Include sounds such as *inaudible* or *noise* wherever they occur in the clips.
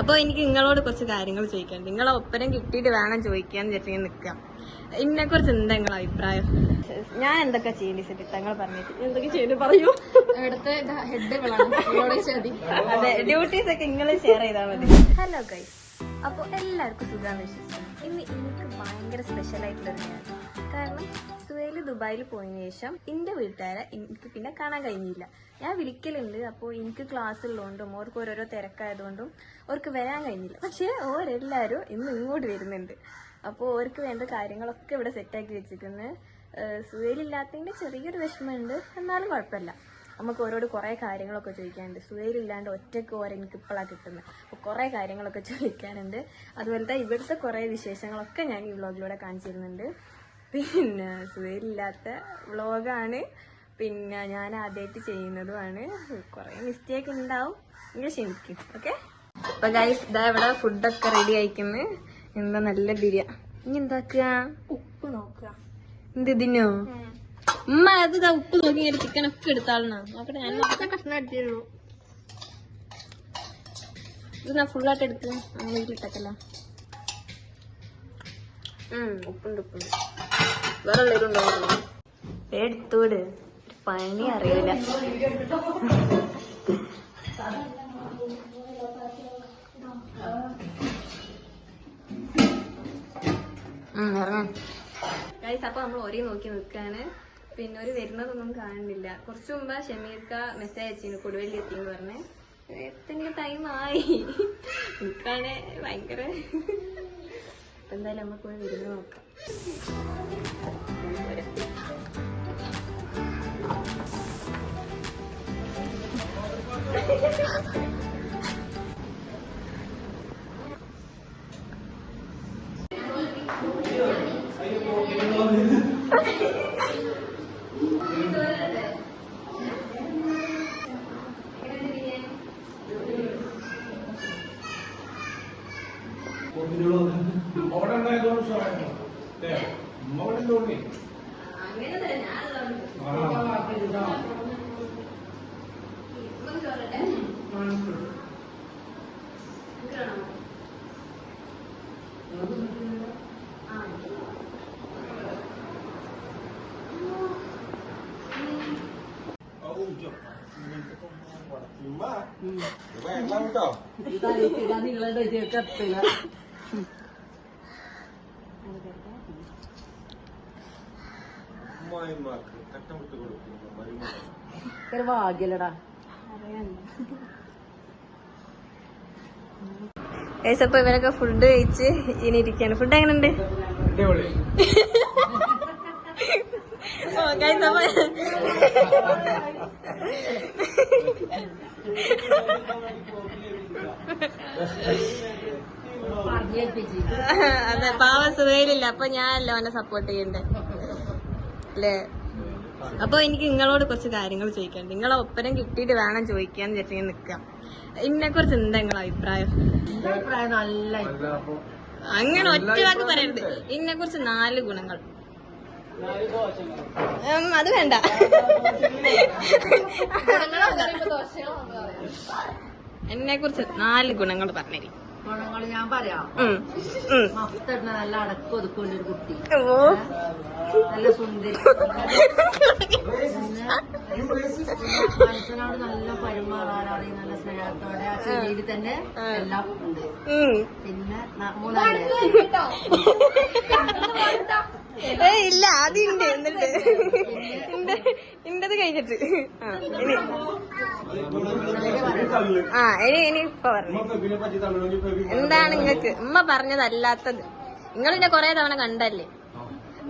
അപ്പൊ എനിക്ക് നിങ്ങളോട് കുറച്ച് കാര്യങ്ങൾ ചോദിക്കാനുണ്ട്. നിങ്ങളെ ഒപ്പരം കിട്ടിയിട്ട് വേണം ചോദിക്കാന്ന് വിചാരിച്ചു നിൽക്കാം ഇതിനെ കുറിച്ച് എന്താ നിങ്ങളെ അഭിപ്രായം? ഞാൻ എന്തൊക്കെ ചെയ്യേണ്ടി സെറ്റ് തങ്ങൾ പറഞ്ഞിട്ട്. എന്തൊക്കെ ചെയ്യേണ്ടി പറയൂ. ഇവിടുത്തെ ഹെഡ് വിളാണ് അതെ ഡ്യൂട്ടീസ് ഒക്കെ നിങ്ങൾ ഷെയർ ചെയ്താൽ മതി. ഹലോ ഗൈസ് അപ്പോൾ എല്ലാവർക്കും സുഖാന്ന് വിശ്വസിക്കുന്നു. ഇന്ന് എനിക്ക് ഭയങ്കര സ്പെഷ്യൽ ആയിട്ടുള്ള കാരണം ദുബായിൽ പോയതിനു ശേഷം എന്റെ വീട്ടുകാരെ എനിക്ക് പിന്നെ കാണാൻ കഴിഞ്ഞില്ല. ഞാൻ വിളിക്കലുണ്ട് അപ്പോൾ എനിക്ക് ക്ലാസ് ഉള്ളതുകൊണ്ടും അവർക്ക് ഓരോരോ തിരക്കായതുകൊണ്ടും അവർക്ക് വരാൻ കഴിഞ്ഞില്ല. പക്ഷേ ഓരെല്ലാവരും ഇന്ന് ഇങ്ങോട്ട് വരുന്നുണ്ട്. അപ്പോൾ ഓർക്ക് വേണ്ട കാര്യങ്ങളൊക്കെ ഇവിടെ സെറ്റാക്കി വെച്ചിരിക്കുന്നത് സുഖയിലില്ലാത്തതിന്റെ ചെറിയൊരു വിഷമമുണ്ട് എന്നാലും കുഴപ്പമില്ല. നമുക്ക് ഓരോട് കുറേ കാര്യങ്ങളൊക്കെ ചോദിക്കാനുണ്ട്. സുഖയിലില്ലാണ്ട് ഒറ്റയ്ക്ക് ഓരോ എനിക്ക് ഇപ്പോഴാണ് കിട്ടുന്നത് അപ്പോൾ കുറേ കാര്യങ്ങളൊക്കെ ചോദിക്കാനുണ്ട്. അതുപോലത്തെ ഇവിടുത്തെ കുറേ വിശേഷങ്ങളൊക്കെ ഞാൻ ഈ വ്ളോഗിലൂടെ കാണിച്ചു തരുന്നുണ്ട് പിന്നെ സുഖമില്ലാത്ത വ്ളോഗാണ്. പിന്നെ ഞാൻ ആദ്യമായിട്ട് ചെയ്യുന്നതുമാണ്. കുറേ മിസ്റ്റേക്ക് ഉണ്ടാവും. നിങ്ങൾ ക്ഷമിക്കും. ഓക്കെ അപ്പൊ ഗൈസ് ഇതാ ഇവിടെ ഫുഡൊക്കെ റെഡി ആയിക്കുന്നു. എന്താ നല്ല ബിരിയാണി ഇനി എന്താക്കുക ഉപ്പ് നോക്കുക എന്ത് ഇതിനോ ഉമ്മ അത് ഇതാ ഉപ്പ് നോക്കി ചിക്കൻ ഒക്കെ എടുത്താളണോ നോക്കട്ടെ ഞാൻ. കഷ്ണം ഇത് ഞാൻ ഫുള്ളായിട്ട് എടുത്തു അങ്ങനെ വീട്ടിലിട്ടക്കല്ല ഉപ്പുണ്ട് ഉപ്പുണ്ട്. വേറെ ഉള്ളവരും ഉണ്ടാവുള്ളൂ എടുത്തൂട് ഒരു പണി അറിയില്ല. അപ്പൊ നമ്മൾ ഒരേ നോക്കി നിൽക്കാണ്. പിന്നെ ഒരു വരുന്നതൊന്നും കാണുന്നില്ല. കുറച്ചു മുമ്പ് ഷമീർക്ക മെസ്സേജ് അയച്ചിന് കൊടുവല്ലി എത്തിന്ന് പറഞ്ഞ്. എത്തെങ്കിലും ടൈം ആയി. നിൽക്കാണ് ഭയങ്കര അപ്പൊ എന്തായാലും നമുക്ക് പോയി വരുന്ന നോക്കാം. അവിടെ ഉണ്ടായതുകൊണ്ട് സാറേ അവിടെ തോന്നി അങ്ങനെ തന്നെ ഞാനുള്ളതാണ് കട്ടമിട്ട് കൊടുക്കുന്നു മരുമക്കൾ ഭാഗ്യല്ലടാ. ഗൈസ് അപ്പൊ ഇവരൊക്കെ ഫുഡ് കഴിച്ച് ഇനി ഇരിക്കാണ്. ഫുഡ് എങ്ങനെയുണ്ട് അതെ പാവ സുഖയിലില്ല അപ്പൊ ഞാനല്ലോ അവനെ സപ്പോർട്ട് ചെയ്യണ്ടേ? അല്ലേ? അപ്പൊ എനിക്ക് നിങ്ങളോട് കുറച്ച് കാര്യങ്ങൾ ചോദിക്കാനുണ്ട്. നിങ്ങളെ ഒപ്പരം കിട്ടിയിട്ട് വേണം ചോദിക്കാന്ന് ഞാൻ നിക്കാം. ഇതിനെ കുറിച്ച് എന്താ നിങ്ങളെ അഭിപ്രായം? അഭിപ്രായം നല്ല അങ്ങനെ ഒറ്റ വാക്ക് പറയരുത്. ഇതിനെ കുറിച്ച് നാല് ഗുണങ്ങൾ. അത് വേണ്ട. എന്നെ കുറിച്ച് നാല് ഗുണങ്ങൾ പറഞ്ഞിരി. ഗുണങ്ങൾ ഞാൻ പറയാം. നല്ല അടക്കം ഒതുക്കുള്ള ഒരു കുട്ടി. ഓ. നല്ല സുന്ദരി. മനുഷ്യനോട് നല്ല പെരുമാറാനാണ് നല്ല സ്നേഹത്തോടെ ആ ചെടിയിൽ തന്നെ എല്ലാം ഉണ്ട്. പിന്നെ മൂന്നാൽ ഇല്ല അതിണ്ട് എന്നിട്ട് ഇന്റത് കഴിഞ്ഞിട്ട് ആ ഇനി. ആ ഇനി ഇനി ഇപ്പൊ പറഞ്ഞു എന്താണ് നിങ്ങക്ക് ഉമ്മ പറഞ്ഞതല്ലാത്തത്. നിങ്ങൾ പിന്നെ കൊറേ തവണ കണ്ടല്ലേ?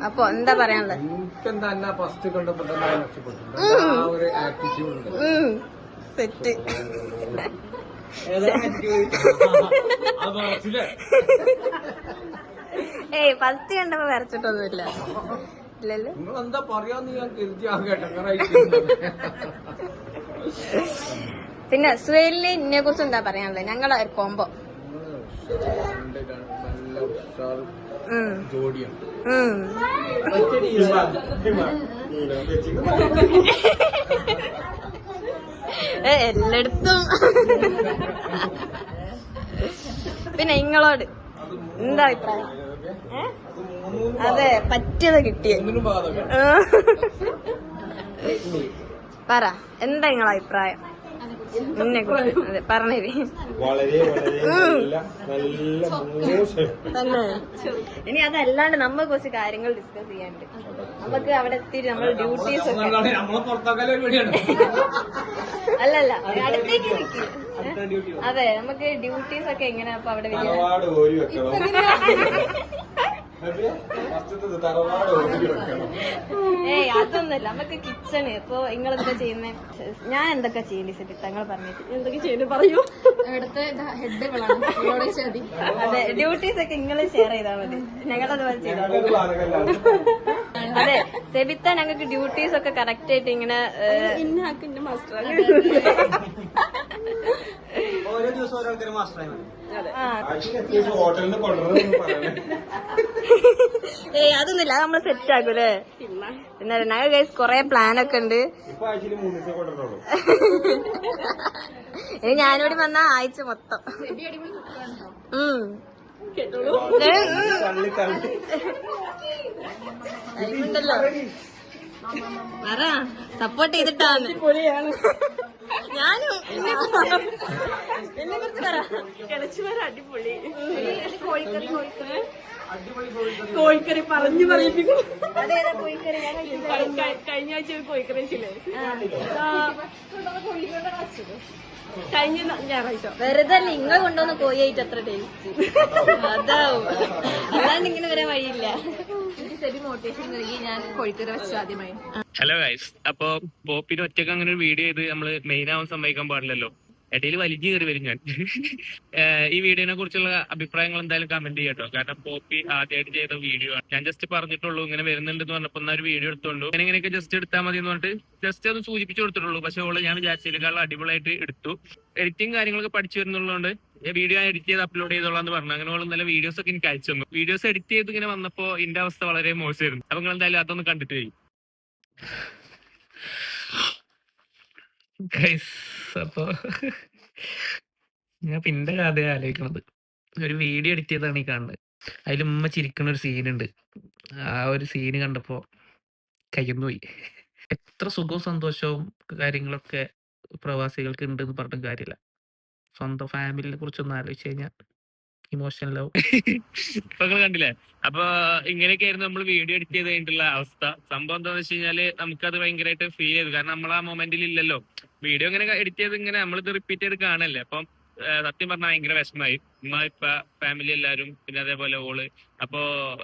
അപ്പൊ എന്താ പറയാനുള്ളത്? സെറ്റ്. *laughs* ഏയ് ഫസ്റ്റ് കണ്ടപ്പോ വരച്ചിട്ടൊന്നുമില്ല *laughs* ഇല്ലല്ലോ? നിങ്ങൾ എന്താ പറയാന്ന് ഞാൻ കരുതി ആ കേട്ടങ്ങനെ *laughs* പിന്നെ സുഹേലിന് ഇന്നെ കുറിച്ച് എന്താ പറയാനുള്ളത്? ഞങ്ങളെ ഒരു കോംബോ ജോഡിയാണ് എല്ലായിടത്തും. പിന്നെ നിങ്ങളോട് എന്താ അഭിപ്രായം? അതെ പറ്റിയത് കിട്ടിയ. പറ എന്താ നിങ്ങളെ അഭിപ്രായം? നിന്നെ കുറിച്ച്. അതെ പറഞ്ഞേരി. വളരെ വളരെ നല്ല നല്ല മോശം. തന്നെ. ഇനി അതല്ലാണ്ട് നമ്മൾ കുറച്ച് കാര്യങ്ങൾ ഡിസ്കസ് ചെയ്യാനുണ്ട്. നമുക്ക് അവിടെ എത്തിയിട്ട് നമ്മൾ ഡ്യൂട്ടീസ് ഒക്കെ. അല്ലല്ല അടുത്തേക്ക് നിൽക്കും അതെ നമുക്ക് ഡ്യൂട്ടീസ് ഒക്കെ എങ്ങനെയാ അപ്പൊ അവിടെ വരിക? തറവാട് ഏയ് അതൊന്നുമില്ല. നമുക്ക് കിച്ചണ് ഇപ്പൊ നിങ്ങൾ എന്താ ചെയ്യുന്നേ? ഞാൻ എന്തൊക്കെ ചെയ്യേണ്ടി സെറ്റ് തങ്ങൾ പറഞ്ഞിട്ട് എന്തൊക്കെ ചെയ്യുന്നു പറയൂ. ഇവിടുത്തെ അതെ ഡ്യൂട്ടീസ് ഒക്കെ നിങ്ങൾ ഷെയർ ചെയ്താൽ മതി. ഞങ്ങളത് പോലെ ചെയ്താൽ അതെ സെബിത്ത ഞങ്ങൾക്ക് ഡ്യൂട്ടീസ് ഒക്കെ കറക്റ്റ് ആയിട്ട് ഇങ്ങനെ ഓരോരുത്തരും എത്ര ദിവസം ഓരോ ആൾക്കാർ മാസ്റ്ററായി ഏയ് അതൊന്നുമില്ല അത് നമ്മൾ സെറ്റ് ആക്കൂലേ? പിന്നെ? ഞങ്ങൾ ഗൈസ് കൊറേ പ്ലാൻ ഒക്കെ ഉണ്ട്. *laughs* ഇനി ഞാനിവിടെ വന്ന ആഴ്ച മൊത്തം. ഉം. സപ്പോർട്ട് ചെയ്തിട്ടാണ് ഞാനും എന്നെ കുറിച്ച് പറ. കിളച്ചുമാര അടിപൊളി. കോഴിക്കറി കോഴിക്കറി. കോഴിക്കറി. പറഞ്ഞു പറയിപ്പിക്കും. കഴിഞ്ഞ ആഴ്ച ഒരു കോഴിക്കറി വെച്ചില്ലേ. കഴിഞ്ഞ ഞായറാഴ്ച വെറുതെ നിങ്ങൾ കൊണ്ടുവന്ന് കോഴിയായിട്ട് അത്ര ടേസ്റ്റ് അതാവും. അല്ലാണ്ട് ഇങ്ങനെ വരാൻ വഴിയില്ല. ശരി മോട്ടിവേഷൻ നൽകി ഞാൻ കോഴിക്കറി വെച്ചു ആദ്യമായി. ഹലോ ഗൈസ് അപ്പൊ പോപ്പിന് ഒറ്റയ്ക്ക് അങ്ങനെ ഒരു വീഡിയോ ചെയ്ത് നമ്മൾ മെയിൻ ആവാൻ സമ്മതിക്കാൻ പാടില്ലല്ലോ. ഇടയിൽ വലിഞ്ഞു കയറി വരും ഞാൻ. *laughs* ഈ വീഡിയോനെ കുറിച്ചുള്ള അഭിപ്രായങ്ങൾ എന്തായാലും കമന്റ് ചെയ്യട്ടോ കാരണം പോപ്പി ആദ്യമായിട്ട് ചെയ്ത വീഡിയോ ആണ്. ഞാൻ ജസ്റ്റ് പറഞ്ഞിട്ടുള്ളൂ ഇങ്ങനെ പറഞ്ഞപ്പോ എന്നാ ഒരു വീഡിയോ ഇങ്ങനെ ഇങ്ങനെയൊക്കെ ജസ്റ്റ് എടുത്താൽ മതി എന്ന് പറഞ്ഞിട്ട് ജസ്റ്റ് ഒന്ന് സൂചിപ്പിച്ചു കൊടുത്തിട്ടുള്ളൂ. പക്ഷെ ഓൾ ഞാൻ വിചാരിച്ചതിനേക്കാൾ അടിപൊളിയായിട്ട് എടുത്തു. എഡിറ്റിംഗ് കാര്യങ്ങളൊക്കെ പഠിച്ചു വരുന്നുള്ളതുകൊണ്ട് വീഡിയോ എഡിറ്റ് ചെയ്ത് അപ്ലോഡ് ചെയ്തോളാം എന്ന് പറഞ്ഞു. അങ്ങനെ നല്ല വീഡിയോസ് ഒക്കെ എനിക്ക് അയച്ചു തന്നു. വീഡിയോസ് എഡിറ്റ് ചെയ്ത് ഇങ്ങനെ വന്നപ്പോ ഇന്റെ അവസ്ഥ വളരെ മോശമായിരുന്നു. അപ്പൊ നിങ്ങൾ എന്തായാലും അതൊന്ന് കണ്ടിട്ട് ചെയ്യും ഗൈസ് അപ്പോ ഞാൻ പിന്നെ കഥ ആലോചിക്കണത്. ഒരു വീഡിയോ എഡിറ്റ് ചെയ്താണ് ഈ കാണുന്നത്. അതിൽ ഉമ്മ ചിരിക്കുന്ന ഒരു സീനുണ്ട് ആ ഒരു സീന് കണ്ടപ്പോ കയ്യൊന്നു പോയി. എത്ര സുഖവും സന്തോഷവും കാര്യങ്ങളൊക്കെ പ്രവാസികൾക്ക് ഉണ്ടെന്ന് പറഞ്ഞിട്ടും കാര്യമില്ല. സ്വന്തം ഫാമിലിനെ കുറിച്ചൊന്ന് ആലോചിച്ച് കഴിഞ്ഞാൽ ഇമോഷണലാവും ഇപ്പൊ നിങ്ങൾ കണ്ടില്ലേ? അപ്പൊ ഇങ്ങനെയൊക്കെ ആയിരുന്നു നമ്മൾ വീഡിയോ എഡിറ്റ് ചെയ്ത് കഴിഞ്ഞിട്ടുള്ള അവസ്ഥ. സംഭവം എന്താന്ന് വെച്ച് കഴിഞ്ഞാൽ നമുക്കത് ഭയങ്കരമായിട്ട് ഫീൽ ചെയ്തു. കാരണം നമ്മൾ ആ മൊമെന്റിൽ ഇല്ലല്ലോ. വീഡിയോ ഇങ്ങനെ എഡിറ്റ് ചെയ്ത് ഇങ്ങനെ നമ്മളിത് റിപ്പീറ്റ് ചെയ്ത് കാണല്ലേ? അപ്പം സത്യം പറഞ്ഞാൽ ഭയങ്കര വിഷമായി ഉമ്മ ഇപ്പ ഫാമിലി എല്ലാരും പിന്നെ അതേപോലെ ഓൾ. അപ്പോ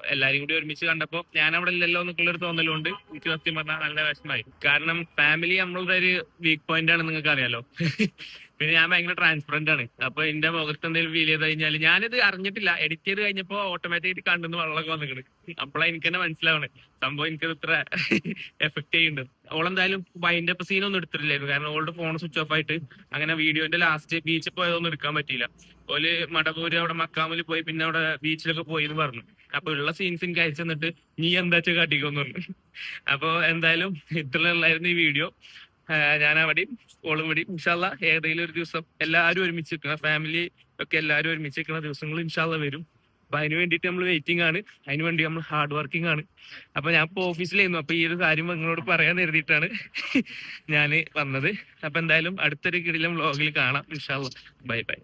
എല്ലാരും കൂടി ഒരുമിച്ച് കണ്ടപ്പോ ഞാൻ അവിടെ ഇല്ലല്ലോ എന്നൊക്കെയുള്ള ഒരു തോന്നലുകൊണ്ട് എനിക്ക് സത്യം പറഞ്ഞാൽ നല്ല വിഷമായി കാരണം ഫാമിലി നമ്മളുടെ ഒരു വീക്ക് പോയിന്റ് ആണ് നിങ്ങൾക്ക് അറിയാലോ. *laughs* പിന്നെ ഞാൻ ഭയങ്കര ട്രാൻസ്പെറന്റ് ആണ്. അപ്പൊ എന്റെ മുഖത്ത് എന്തെങ്കിലും ഫീൽ ചെയ്ത് കഴിഞ്ഞാൽ ഞാനിത് അറിഞ്ഞിട്ടില്ല. എഡിറ്റ് ചെയ്ത് കഴിഞ്ഞപ്പോ ഓട്ടോമാറ്റിക് കണ്ടെന്ന് വെള്ളമൊക്കെ വന്നിട്ടുണ്ട് അപ്പോഴാണ് എനിക്ക് തന്നെ മനസ്സിലാവണേ. സംഭവം എനിക്കത് ഇത്ര *laughs* എഫക്ട് ചെയ്യുന്നുണ്ട്. ഓളെന്തായാലും വൈൻഡ് അപ്പ് സീൻ ഒന്നും എടുത്തിട്ടില്ലായിരുന്നു. കാരണം ഓളുടെ ഫോൺ സ്വിച്ച് ഓഫ് ആയിട്ട് അങ്ങനെ വീഡിയോന്റെ ലാസ്റ്റ് ബീച്ചിൽ പോയതൊന്നും എടുക്കാൻ പറ്റിയില്ല. ഓൽ മടപൂര് അവിടെ മക്കാമിൽ പോയി പിന്നെ അവിടെ ബീച്ചിലൊക്കെ പോയി എന്ന് പറഞ്ഞു. അപ്പൊ ഉള്ള സീൻസ് എനിക്ക് അയച്ചു തന്നിട്ട് നീ എന്താ വെച്ചാൽ കാട്ടിക്കൊന്നു പറഞ്ഞു. അപ്പൊ എന്തായാലും ഇത്രയുള്ളായിരുന്നു ഈ വീഡിയോ ഞാൻ അവിടെയും ഓളും ഇവിടെയും ഇൻഷാല്ല ഏതെങ്കിലും ഒരു ദിവസം എല്ലാവരും ഒരുമിച്ച് നിൽക്കുന്ന ഫാമിലി ഒക്കെ എല്ലാവരും ഒരുമിച്ച് നിൽക്കുന്ന ദിവസങ്ങൾ ഇൻഷാല്ല വരും. അപ്പൊ അതിന് വേണ്ടിയിട്ട് നമ്മൾ വെയിറ്റിംഗ് ആണ്. അതിന് വേണ്ടി നമ്മൾ ഹാർഡ് വർക്കിംഗ് ആണ്. അപ്പൊ ഞാൻ ഇപ്പൊ ഓഫീസിലായിരുന്നു അപ്പൊ ഈ ഒരു കാര്യം നിങ്ങളോട് പറയാൻ എഴുതിയിട്ടാണ് *laughs* ഞാൻ വന്നത്. അപ്പൊ എന്തായാലും അടുത്തൊരു കിടിലം വ്ളോഗിൽ കാണാം. ഇൻഷാല്ല ബൈ ബൈ